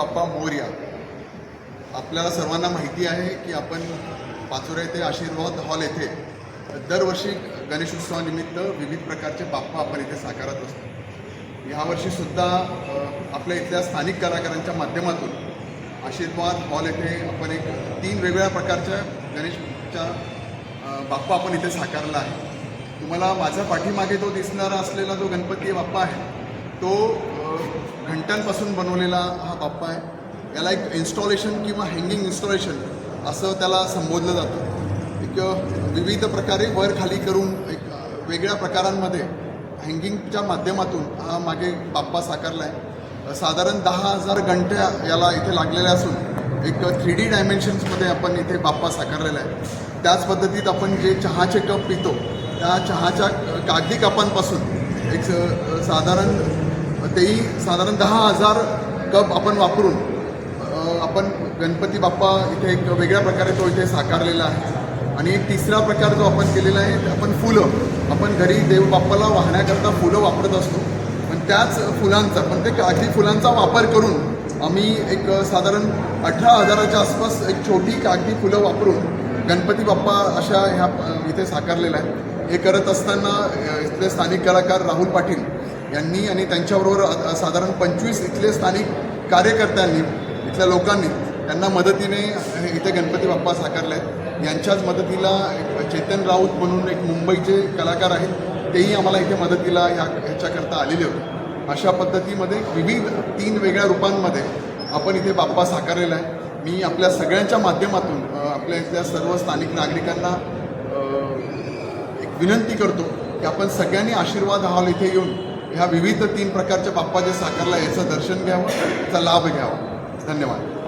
बाप्पा मोर्या. आपल्याला सर्वांना माहिती आहे की आपण पाचोरा येथे आशीर्वाद हॉल येथे दरवर्षी गणेशोत्सवानिमित्त विविध प्रकारचे बाप्पा आपण इथे साकारत असतो. यावर्षीसुद्धा आपल्या इथल्या स्थानिक कलाकारांच्या माध्यमातून आशीर्वाद हॉल येथे आपण एक तीन वेगवेगळ्या प्रकारच्या गणेशच्या बाप्पा आपण इथे साकारला आहे. तुम्हाला माझ्या पाठीमागे तो दिसणारा असलेला जो गणपती बाप्पा आहे तो घंटांपासून बनवलेला हा बाप्पा आहे. याला एक इन्स्टॉलेशन किंवा हँगिंग इन्स्टॉलेशन असं त्याला संबोधलं जातं. एक विविध प्रकारे वर खाली करून एक वेगळ्या प्रकारांमध्ये हँगिंगच्या माध्यमातून हा मागे बाप्पा साकारला आहे. साधारण दहा हजार घंट्या याला इथे लागलेल्या असून एक थ्री डी डायमेन्शन्समध्ये आपण इथे बाप्पा साकारलेला आहे. त्याच पद्धतीत आपण जे चहाचे कप पितो त्या चहाच्या कागदी कपांपासून एक साधारण तेही साधारण दहा हजार कप आपण वापरून आपण गणपती बाप्पा इथे एक वेगळ्या प्रकारे तो इथे साकारलेला आहे. आणि एक तिसरा प्रकार जो आपण केलेला आहे आपण फुलं आपण घरी देवबाप्पाला वाहण्याकरता फुलं वापरत असतो. पण त्याच फुलांचा पण ते कागदी फुलांचा वापर करून आम्ही एक साधारण अठरा हजाराच्या आसपास एक छोटी कागदी फुलं वापरून गणपती बाप्पा अशा ह्या इथे साकारलेला आहे. हे करत असताना इथले स्थानिक कलाकार राहुल पाटील यांनी आणि त्यांच्याबरोबर साधारण पंचवीस इथले स्थानिक कार्यकर्त्यांनी इथल्या लोकांनी त्यांना मदतीने इथे गणपती बाप्पा साकारले आहेत. यांच्याच मदतीला चेतन राऊत म्हणून एक मुंबईचे कलाकार आहेत तेही आम्हाला इथे मदतीला ह्या ह्याच्याकरता आलेले होते. अशा पद्धतीमध्ये विविध तीन वेगळ्या रूपांमध्ये आपण इथे बाप्पा साकारलेला आहे. मी आपल्या सगळ्यांच्या माध्यमातून आपल्या इथल्या सर्व स्थानिक नागरिकांना एक विनंती करतो की आपण सगळ्यांनी आशीर्वाद हॉल इथे येऊन ह्या विविध तीन प्रकारच्या बाप्पा जे साकारला याचं दर्शन घ्यावं याचा लाभ घ्यावा. धन्यवाद.